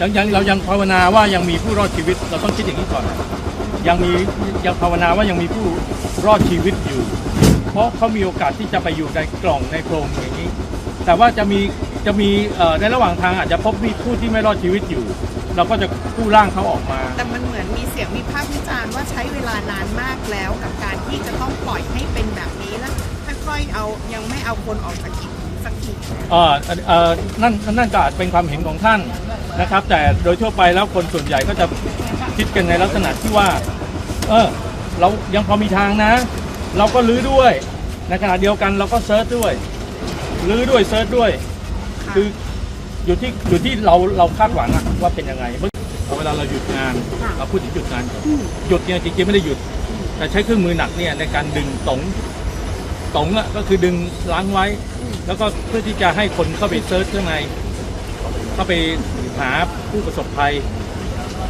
ยังยังเรายังภาวนาว่ายังมีผู้รอดชีวิต เราต้องคิดอย่างนี้ก่อน ยังมียังภาวนาว่ายังมีผู้รอดชีวิตอยู่ เพราะเขามีโอกาสที่จะไปอยู่ในกล่องในโพรงอย่างนี้ แต่ว่าจะมีจะมีเอ่อในระหว่างทางอาจจะพบมีผู้ที่ไม่รอดชีวิตอยู่ เราก็จะกู้ร่างเขาออกมา แต่มันเหมือนมีเสียงวิพากษ์วิจารณ์ว่าใช้เวลานานมากแล้วกับการที่จะต้องปล่อยให้เป็นแบบนี้แล้วค่อยๆเอายังไม่เอาคนออกจากอีกสักทีเอ่อเอ่อนั่นนั่นก็อาจเป็นความเห็นของท่าน นะครับ แต่โดยทั่วไปแล้วคนส่วนใหญ่ก็จะคิดกันในลักษณะที่ว่า เออ เรายังพอมีทางนะ เราก็ลื้อด้วยในขณะเดียวกันเราก็เซิร์ชด้วยลื้อด้วยเซิร์ชด้วยค่ะคืออยู่ที่อยู่ที่เราเราคาดหวังอะว่าเป็นยังไงเมื่อเวลาเราหยุดงานค่ะเราพูดถึงหยุดงานก่อนหยุดเนี่ยจริงๆไม่ได้หยุด แต่ใช้เครื่องมือหนักเนี่ยในการดึงตงตงอะก็คือดึงล้างไว้ แล้วก็เพื่อที่จะให้คนเข้าไปเซิร์ชข้างในเข้าไป หาผู้ประสบภัย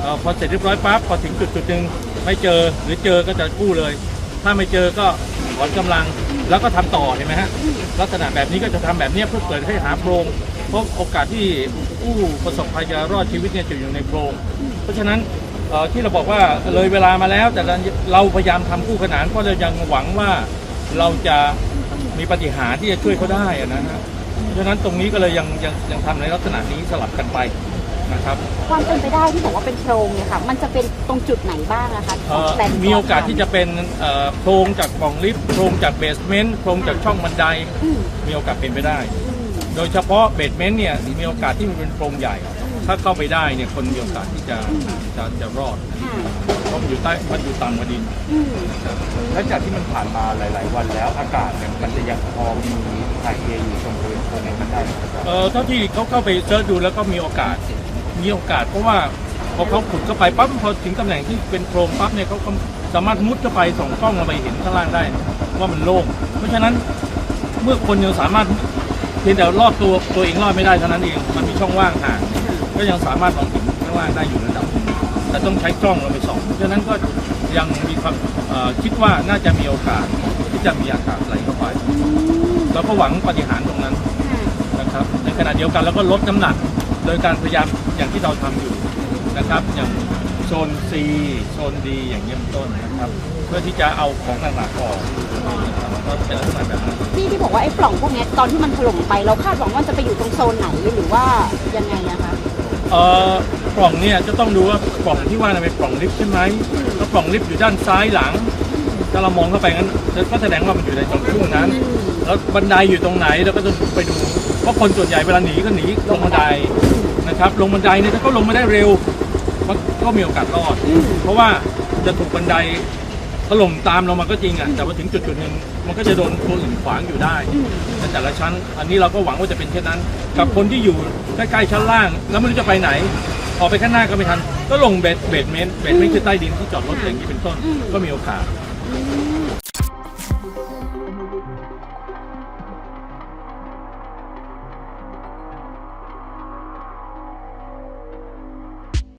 ออพอเสร็จเรียบร้อยปั๊บพอถึงจุดจุดหนึ่งไม่เจอหรือเจอก็จะกู้เลย ถ้าไม่เจอก็ถอนกำลังแล้วก็ทำต่อเห็นไหมฮะลักษณะแบบนี้ก็จะทำแบบนี้เพื่อเปิดให้หาโพรงเพราะโอกาสที่ผู้ประสบภัยจะรอดชีวิตเนี่ยจะอยู่ในโพรงเพราะฉะนั้นที่เราบอกว่าเลยเวลามาแล้ว แต่เราพยายามทำคู่ขนานเพราะเรายังหวังว่าเราจะมีปฏิหารย์ที่จะช่วยเขาได้นะฮะเพราะฉะนั้นตรงนี้ก็เลยยังยังยังทำในลักษณะนี้สลับกันไป นะครับ ความเป็นไปได้ที่บอกว่าเป็นโพรงเนี่ยค่ะมันจะเป็นตรงจุดไหนบ้างนะคะเอ่อแปลนมีโอกาสที่จะเป็นเอ่อโพรงจากปล่องลิฟต์โพรงจากเบสเมนต์โพรงจากช่องบันไดอืม มีโอกาสเป็นไปได้อืมโดยเฉพาะเบสเมนต์เนี่ยมีโอกาสที่มันเป็นโพรงใหญ่ ถ้าเข้าไปได้เนี่ยคนมีโอกาสที่จะจะจะรอดค่ะเพราะมันอยู่ใต้มันอยู่ต่ำกว่าดิน อืมหลังจากที่มันผ่านมาหลาย ๆ วันแล้วอากาศเนี่ยมันจะยังพอมีถ่ายเทอยู่ตรงบริเวณตรงนี้มันได้ไหมครับ เอ่อเท่าที่เขาเข้าไปเซิร์ชดูแล้วก็มีโอกาส มีโอกาสเพราะว่าพอเขาขุดเข้าไปปั๊บพอถึงตำแหน่งที่เป็นโพรงปั๊บเนี่ยเขาก็สามารถมุดเข้าไปส่องกล้องลงไปเห็นข้างล่างได้ ว่ามันโล่งเพราะฉะนั้นเมื่อคนยังสามารถเพียงแต่รอดตัวตัวเองรอดไม่ได้เท่านั้นเองมันมีช่องว่างห่างก็ยังสามารถมองเห็นข้างล่างได้อยู่ระดับแต่ต้องใช้กล้องเราไปส่องเพราะฉะนั้นก็ยังมีความคิดว่าน่าจะมีโอกาสที่จะมีอากาศไหลเข้าไปเราก็หวังปฏิหารตรงนั้นนะครับในขณะเดียวกันเราก็ลดน้ำหนัก โดยการพยายามอย่างที่เราทำอยู่นะครับ อย่างโซน C โซน D อย่างนี้ยเป็นต้นนะครับ เพื่อที่จะเอาของหนักๆออกนะครับก็เป็นลักษณะแบบนั้นที่ที่บอกว่าไอ้ปล่องพวกเนี้ยตอนที่มันถล่มไปเราคาดหวังว่าจะไปอยู่ตรงโซนไหนหรือว่ายังไงอะคะเอ่อกล่องเนี่ยจะต้องดูว่ากล่องที่ว่าน่ะเป็นกล่องลิฟต์ใช่ไหมถ้ากล่องลิฟต์อยู่ด้านซ้ายหลัง ถ้าเรามองเข้าไปงั้นก็แสดงว่ามันอยู่ในตรงช่วงนั้น แล้วบันไดอยู่ตรงไหนเราก็จะไปดูเพราะคนส่วนใหญ่เวลาหนีก็หนีลงบันไดนะครับ ลงบันไดเนี่ยถ้าเขาลงมาได้เร็วมันก็มีโอกาสรอด เพราะว่าจะถูกบันไดถล่มตามเรามาก็จริงอะแต่ว่าถึงจุดจุดๆหนึ่งมันก็จะโดนตัวอื่นขวางอยู่ได้ในแต่ละชั้น อันนี้เราก็หวังว่าจะเป็นเช่นนั้น กับคนที่อยู่ใกล้ๆชั้นล่าง แล้วไม่รู้จะไปไหนออกไปข้างหน้าก็ไม่ทัน ก็ลงเบสเบสเมนต์เบสเมนต์คือใต้ดินที่จอดรถอย่างนี้เป็นต้นก็มีโอกาส Thank you.